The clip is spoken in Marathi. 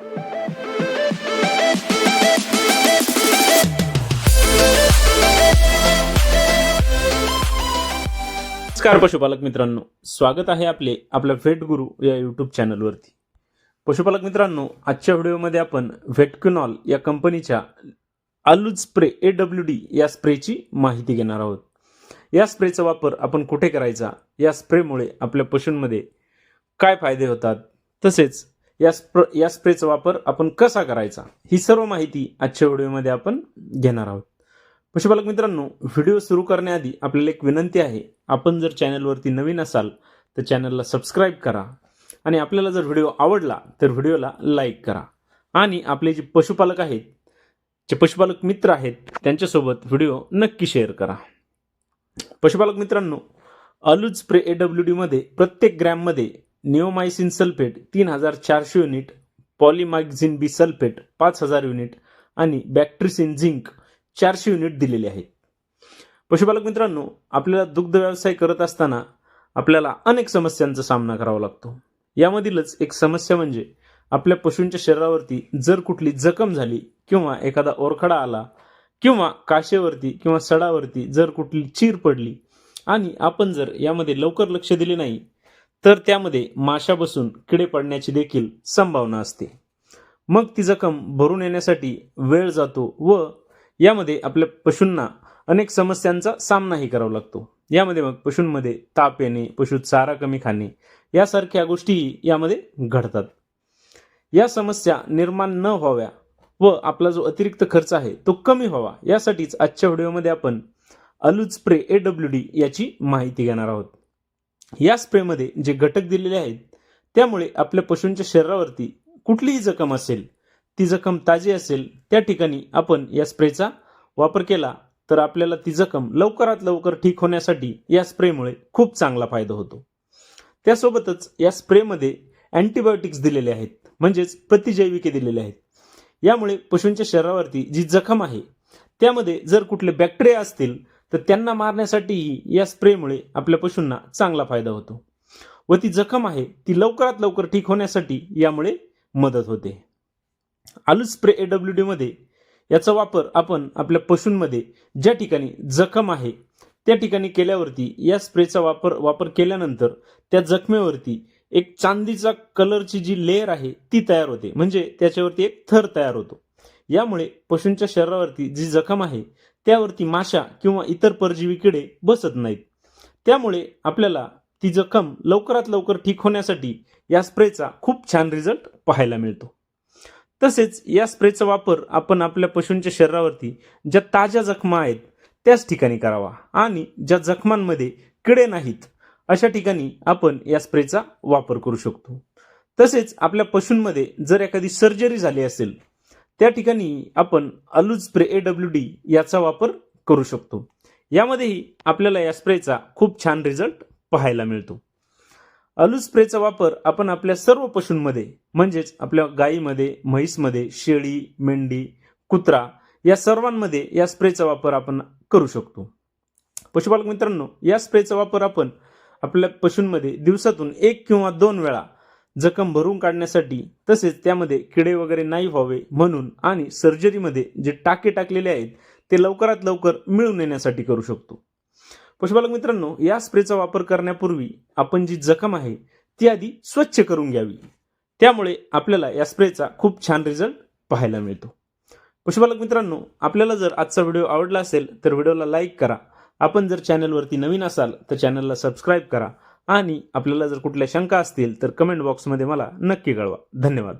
नमस्कार पशुपालक मित्रांनो स्वागत आहे आपले आपल्या व्हेट गुरु या यूट्यूब चॅनलवरती पशुपालक मित्रांनो आजच्या व्हिडिओमध्ये आपण व्हेटक्युनॉल या कंपनीच्या Alus spray A W D या स्प्रेची माहिती घेणार आहोत. या स्प्रेचा वापर आपण कुठे करायचा? या स्प्रेमुळे आपल्या पशूंमध्ये काय फायदे होतात? तसेच या स्प्र या स्प्रेचा वापर आपण कसा करायचा? ही सर्व माहिती आजच्या व्हिडिओमध्ये आपण घेणार आहोत. पशुपालक मित्रांनो व्हिडिओ सुरू करण्याआधी आपल्याला एक विनंती आहे. आपण जर चॅनलवरती नवीन असाल तर चॅनलला सबस्क्राईब करा आणि आपल्याला जर व्हिडिओ आवडला तर व्हिडिओला लाईक करा. आणि आपले जे पशुपालक आहेत जे पशुपालक मित्र आहेत त्यांच्यासोबत व्हिडिओ नक्की शेअर करा. पशुपालक मित्रांनो अलूज स्प्रे ए डब्ल्यू डीमध्ये प्रत्येक ग्रॅममध्ये निओमायसिन सल्फेट तीन हजार चारशे युनिट पॉलिमॅग्झिन बी सल्फेट पाच हजार युनिट आणि बॅक्ट्रिसिन झिंक चारशे युनिट दिलेले आहेत. पशुपालक मित्रांनो आपल्याला दुग्ध व्यवसाय करत असताना आपल्याला अनेक समस्यांचा सामना करावा लागतो. यामधीलच एक समस्या म्हणजे आपल्या पशूंच्या शरीरावरती जर कुठली जखम झाली किंवा एखादा ओरखडा आला किंवा काशेवरती किंवा सडावरती जर कुठली चीर पडली आणि आपण जर यामध्ये लवकर लक्ष दिले नाही तर त्यामध्ये माशा बसून किडे पडण्याची देखील संभावना असते. मग ती जखम भरून येण्यासाठी वेळ जातो व यामध्ये आपल्या पशूंना अनेक समस्यांचा सामनाही करावा लागतो. यामध्ये मग पशूंमध्ये ताप येणे पशु चारा कमी खाणे यासारख्या गोष्टीही यामध्ये घडतात. या समस्या निर्माण न व्हाव्या व आपला जो अतिरिक्त खर्च आहे तो कमी व्हावा यासाठीच आजच्या व्हिडिओमध्ये आपण Alus spray A W D याची माहिती घेणार आहोत. या स्प्रेमध्ये जे घटक दिलेले आहेत त्यामुळे आपल्या पशूंच्या शरीरावरती कुठलीही जखम असेल ती जखम ताजी असेल त्या ठिकाणी आपण या स्प्रेचा वापर केला तर आपल्याला ती जखम लवकरात लवकर ठीक होण्यासाठी या स्प्रेमुळे खूप चांगला फायदा होतो. त्यासोबतच या स्प्रेमध्ये अँटीबायोटिक्स दिलेले आहेत म्हणजेच प्रतिजैविके दिलेले आहेत. यामुळे पशूंच्या शरीरावरती जी जखम आहे त्यामध्ये जर कुठले बॅक्टेरिया असतील तर त्यांना मारण्यासाठीही या स्प्रेमुळे आपल्या पशूंना चांगला फायदा होतो. व ती जखम आहे ती लवकरात लवकर ठीक होण्यासाठी यामुळे मदत होते. आलू स्प्रे ए डब्ल्यू डीमध्ये याचा वापर आपण आपल्या पशूंमध्ये ज्या ठिकाणी जखम आहे त्या ठिकाणी केल्यावरती या स्प्रेचा वापर वापर केल्यानंतर त्या जखमेवरती एक चांदीचा कलरची जी लेअर आहे ती तयार होते. म्हणजे त्याच्यावरती एक थर तयार होतो. यामुळे पशूंच्या शरीरावरती जी जखम आहे त्यावरती माशा किंवा इतर परजीवी किडे बसत नाहीत. त्यामुळे आपल्याला ती जखम लवकरात लवकर ठीक होण्यासाठी या स्प्रेचा खूप छान रिझल्ट पाहायला मिळतो. तसेच या स्प्रेचा वापर आपण आपल्या पशूंच्या शरीरावरती ज्या ताज्या जखमा आहेत त्याच ठिकाणी करावा आणि ज्या जखमांमध्ये किडे नाहीत अशा ठिकाणी आपण या स्प्रेचा वापर करू शकतो. तसेच आपल्या पशूंमध्ये जर एखादी सर्जरी झाली असेल त्या ठिकाणी आपण Alus spray A W D याचा वापर करू शकतो. यामध्येही आपल्याला या स्प्रेचा खूप छान रिझल्ट पाहायला मिळतो. अलूज स्प्रेचा वापर आपण आपल्या सर्व पशूंमध्ये म्हणजेच आपल्या गायीमध्ये म्हैसमध्ये शेळी मेंढी कुत्रा या सर्वांमध्ये या स्प्रेचा वापर आपण करू शकतो. पशुपालक मित्रांनो या स्प्रेचा वापर आपण आपल्या पशूंमध्ये दिवसातून एक किंवा दोन वेळा जखम भरून काढण्यासाठी तसेच त्यामध्ये किडे वगैरे नाही व्हावे म्हणून आणि सर्जरीमध्ये जे टाके टाकलेले आहेत ते लवकरात लवकर मिळून येण्यासाठी करू शकतो. पशुपालक मित्रांनो या स्प्रेचा वापर करण्यापूर्वी आपण जी जखम आहे ती आधी स्वच्छ करून घ्यावी. त्यामुळे आपल्याला या स्प्रेचा खूप छान रिझल्ट पाहायला मिळतो. पशुपालक मित्रांनो आपल्याला जर आजचा व्हिडिओ आवडला असेल तर व्हिडिओला लाईक करा. आपण जर चॅनलवरती नवीन असाल तर चॅनलला सबस्क्राईब करा. आणि आपल्याला जर कुठल्या शंका असतील तर कमेंट बॉक्समध्ये मला नक्की कळवा. धन्यवाद.